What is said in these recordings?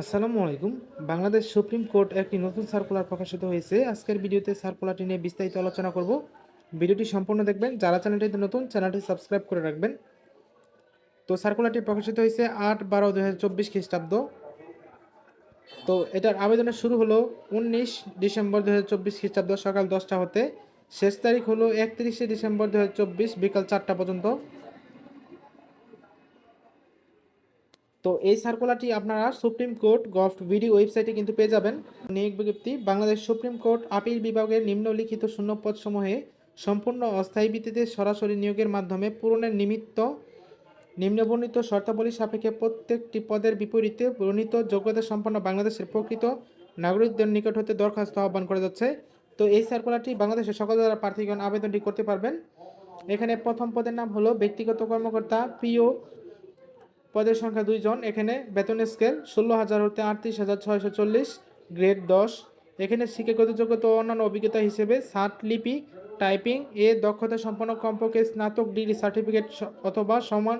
আসসালামু আলাইকুম। Bangladesh supreme court একটি নতুন সার্কুলার প্রকাশিত হয়েছে। আজকের ভিডিওতে সার্কুলারটি নিয়ে বিস্তারিত আলোচনা করব। ভিডিওটি সম্পূর্ণ দেখবেন। যারা চ্যানেলটিতে নতুন চ্যানেলটি সাবস্ক্রাইব করে রাখবেন। তো সার্কুলারটি প্রকাশিত হয়েছে আট বারো দু হাজার চব্বিশ খ্রিস্টাব্দ। তো এটার আবেদনের শুরু হলো উনিশ ডিসেম্বর দু হাজার চব্বিশ খ্রিস্টাব্দ সকাল দশটা হতে। শেষ তারিখ হলো একত্রিশে ডিসেম্বর দু হাজার চব্বিশ বিকাল চারটা পর্যন্ত। তো এই সার্কুলারটি আপনারা সুপ্রিম কোর্ট গভট ভিডি ওয়েবসাইটে কিন্তু পেয়ে যাবেন। নিয়োগ বিজ্ঞপ্তি, বাংলাদেশ সুপ্রিম কোর্ট আপিল বিভাগের নিম্নলিখিত শূন্যপদ সমূহে সম্পূর্ণ অস্থায়ী ভিত্তিতে সরাসরি নিয়োগের মাধ্যমে পূরণের নিমিত্ত নিম্নবর্ণিত শর্তাবলী সাপেক্ষে প্রত্যেকটি পদের বিপরীতে বর্ণিত যোগ্যতা সম্পন্ন বাংলাদেশের প্রকৃত নাগরিকদের নিকট হতে দরখাস্ত আহ্বান করা যাচ্ছে। তো এই সার্কুলারটি বাংলাদেশের সকল যারা প্রার্থীগণ আবেদনটি করতে পারবেন। এখানে প্রথম পদের নাম হলো ব্যক্তিগত কর্মকর্তা পিও পদের সংখ্যা দুইজন। এখানে বেতন স্কেল ষোলো হাজার হতে আটত্রিশ হাজার ছয়শো চল্লিশ গ্রেড দশ। এখানে শিক্ষাগত যোগ্যতা ও অন্যান্য অভিজ্ঞতা হিসেবে ষাট লিপি টাইপিং এ দক্ষতা সম্পন্ন কমপক্ষে স্নাতক ডিগ্রি সার্টিফিকেট অথবা সমান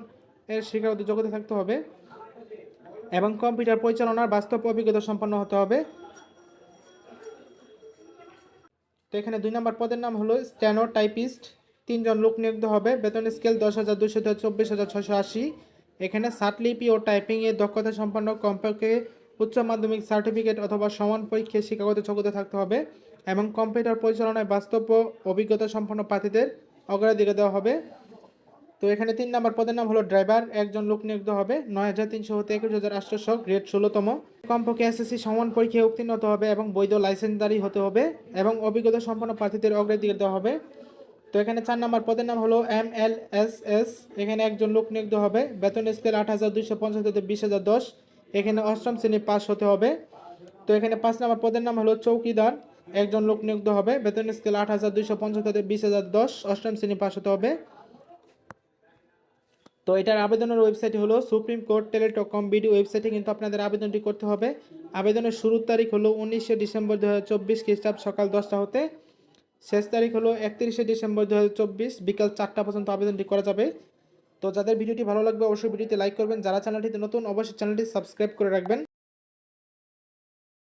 এর শিক্ষাগত যোগ্যতা থাকতে হবে এবং কম্পিউটার পরিচালনার বাস্তব অভিজ্ঞতা সম্পন্ন হতে হবে। তো এখানে দুই নম্বর পদের নাম হলো স্ট্যানো টাইপিস্ট তিনজন লোক নিয়োগ হবে। বেতন স্কেল দশ হাজার দুশো চব্বিশ হাজার ছশো আশি। এখানে লিপি ও টাইপিং এর দক্ষতা সম্পন্ন কমপক্ষে উচ্চ মাধ্যমিক সার্টিফিকেট অথবা সমান পরীক্ষায় শিক্ষাগত যোগ্যতা থাকতে হবে এবং কম্পিউটার পরিচালনায় বাস্তব অভিজ্ঞতা সম্পন্ন প্রার্থীদের অগ্রাধিকার দেওয়া হবে। তো এখানে তিন নম্বর পদের নাম হলো ড্রাইভার, একজন লোক নিয়োগ হবে। নয় হাজার তিনশো হতে একুশ হাজার আটশোশো গ্রেড ষোলোতম। কমপক্ষে এসএসসি সমান পরীক্ষায় উত্তীর্ণ হতে হবে এবং বৈধ লাইসেন্সদারি হতে হবে এবং অভিজ্ঞতা সম্পন্ন প্রার্থীদের অগ্রাধিকার দেওয়া হবে। তো এখানে চার নম্বর পদের নাম হলো এম এল এস এস। এখানে একজন লোক নিয়োগ হবে। বেতন স্কেল আট হাজার দুইশো পঞ্চাশ হতে বিশ হাজার দশ। এখানে অষ্টম শ্রেণি পাস হতে হবে। তো এখানে পাঁচ নম্বর পদের নাম হলো চৌকিদার। একজন লোক নিয়োগ হবে। বেতন স্কেল আট হাজার দুইশো পঞ্চাশ হতে বিশ হাজার দশ। অষ্টম শ্রেণি পাস হতে হবে। তো এটার আবেদনের ওয়েবসাইট হলো supreme court Teletalk com BD ওয়েবসাইটে কিন্তু আপনাদের আবেদনটি করতে হবে। আবেদনের শুরুর তারিখ হলো উনিশে ডিসেম্বর দু হাজার চব্বিশ খ্রিস্টাব্দ সকাল দশটা হতে। শেষ তারিখ হলো একত্রিশে ডিসেম্বর দু হাজার চব্বিশ, বিকাল চারটা পর্যন্ত আবেদনটি করা যাবে। তো যাদের ভিডিওটি ভালো লাগবে, অবশ্যই ভিডিওতে লাইক করবেন। যারা চ্যানেলটিতে নতুন, অবশ্যই চ্যানেলটি সাবস্ক্রাইব করে রাখবেন।